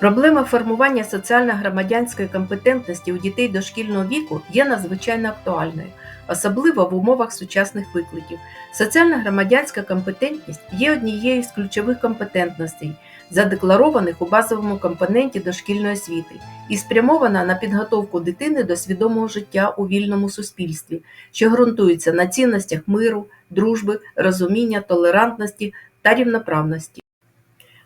Проблема формування соціально-громадянської компетентності у дітей дошкільного віку є надзвичайно актуальною, особливо в умовах сучасних викликів. Соціально-громадянська компетентність є однією з ключових компетентностей, задекларованих у базовому компоненті дошкільної освіти, і спрямована на підготовку дитини до свідомого життя у вільному суспільстві, що ґрунтується на цінностях миру, дружби, розуміння, толерантності та рівноправності.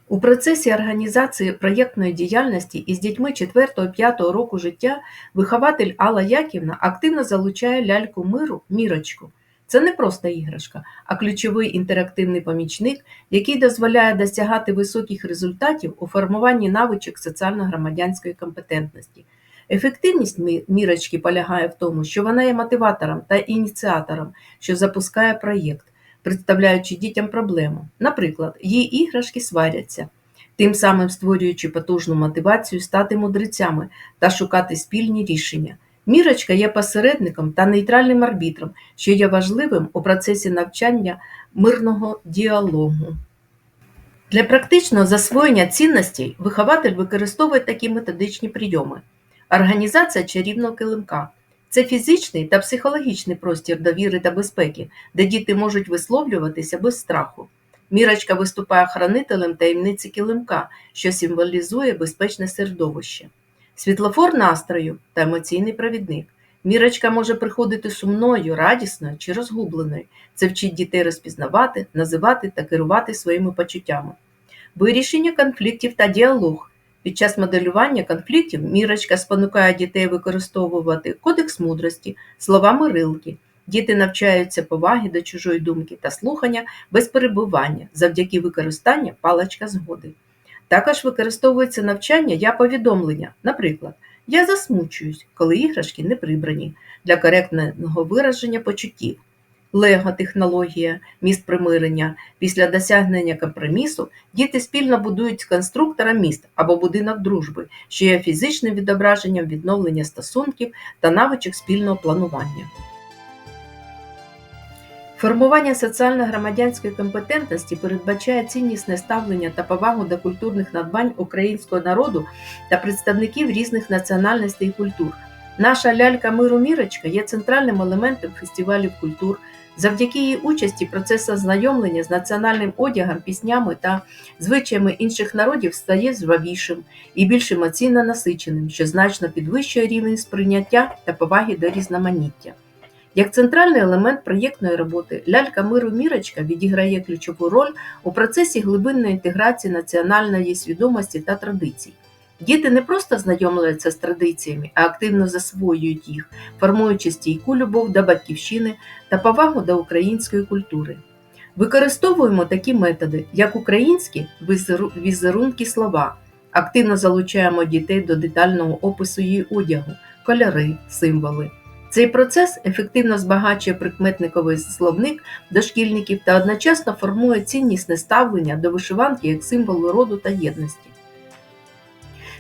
У процесі організації проєктної діяльності із дітьми 4-5 року життя вихователь Алла Яківна активно залучає ляльку миру Мірочку. Це не просто іграшка, а ключовий інтерактивний помічник, який дозволяє досягати високих результатів у формуванні навичок соціально-громадянської компетентності. Ефективність мірочки полягає в тому, що вона є мотиватором та ініціатором, що запускає проєкт, представляючи дітям проблему. Наприклад, її іграшки сваряться, тим самим створюючи потужну мотивацію стати мудрецями та шукати спільні рішення. Мірочка є посередником та нейтральним арбітром, що є важливим у процесі навчання мирного діалогу. Для практичного засвоєння цінностей вихователь використовує такі методичні прийоми. Організація чарівного килимка це фізичний та психологічний простір довіри та безпеки, де діти можуть висловлюватися без страху. Мірочка виступає хранителем таємниці килимка, що символізує безпечне середовище. Світлофор настрою та емоційний провідник. Мірочка може приходити сумною, радісною чи розгубленою. Це вчить дітей розпізнавати, називати та керувати своїми почуттями. Вирішення конфліктів та діалог. Під час моделювання конфліктів Мірочка спонукає дітей використовувати кодекс мудрості, слова мирилки. Діти навчаються поваги до чужої думки та слухання без перебування завдяки використанню паличка згоди. Також використовується навчання я повідомлення. Наприклад, я засмучуюсь, коли іграшки не прибрані для коректного вираження почуттів. Лего технологія, міст примирення. Після досягнення компромісу діти спільно будують з конструктором міст або будинок дружби, що є фізичним відображенням відновлення стосунків та навичок спільного планування. Формування соціально-громадянської компетентності передбачає ціннісне ставлення та повагу до культурних надбань українського народу та представників різних національностей і культур. Наша лялька миру Мірочка є центральним елементом фестивалів культур. Завдяки її участі процес ознайомлення з національним одягом, піснями та звичаями інших народів стає жвавішим і більш емоційно насиченим, що значно підвищує рівень сприйняття та поваги до різноманіття. Як центральний елемент проєктної роботи, лялька миру Мірочка відіграє ключову роль у процесі глибинної інтеграції національної свідомості та традицій. Діти не просто знайомляться з традиціями, а активно засвоюють їх, формуючи стійку любов до батьківщини та повагу до української культури. Використовуємо такі методи, як українські візерунки слова, активно залучаємо дітей до детального опису її одягу, кольори, символи. Цей процес ефективно збагачує прикметниковий словник дошкільників та одночасно формує ціннісне ставлення до вишиванки як символу роду та єдності.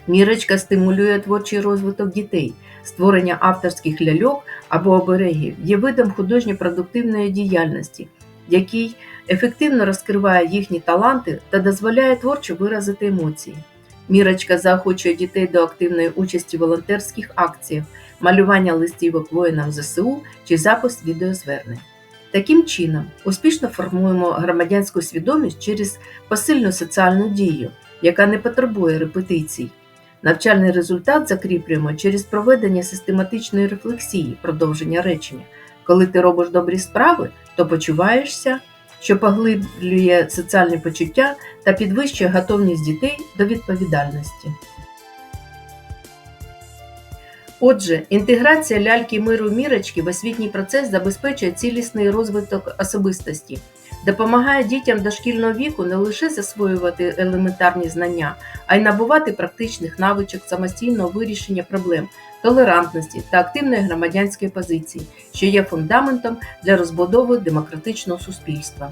Мірочка стимулює творчий розвиток дітей. Створення авторських ляльок або оберегів є видом художньо-продуктивної діяльності, який ефективно розкриває їхні таланти та дозволяє творчо виразити емоції. Мірочка заохочує дітей до активної участі в волонтерських акціях, малювання листівок воїнам ЗСУ чи запис відеозвернень. Таким чином, успішно формуємо громадянську свідомість через посильну соціальну дію, яка не потребує репетицій. Навчальний результат закріплюємо через проведення систематичної рефлексії, продовження речення. Коли ти робиш добрі справи, то почуваєшся, що поглиблює соціальні почуття та підвищує готовність дітей до відповідальності. Отже, інтеграція ляльки миру мірочки в освітній процес забезпечує цілісний розвиток особистості, допомагає дітям дошкільного віку не лише засвоювати елементарні знання, а й набувати практичних навичок самостійного вирішення проблем, толерантності та активної громадянської позиції, що є фундаментом для розбудови демократичного суспільства.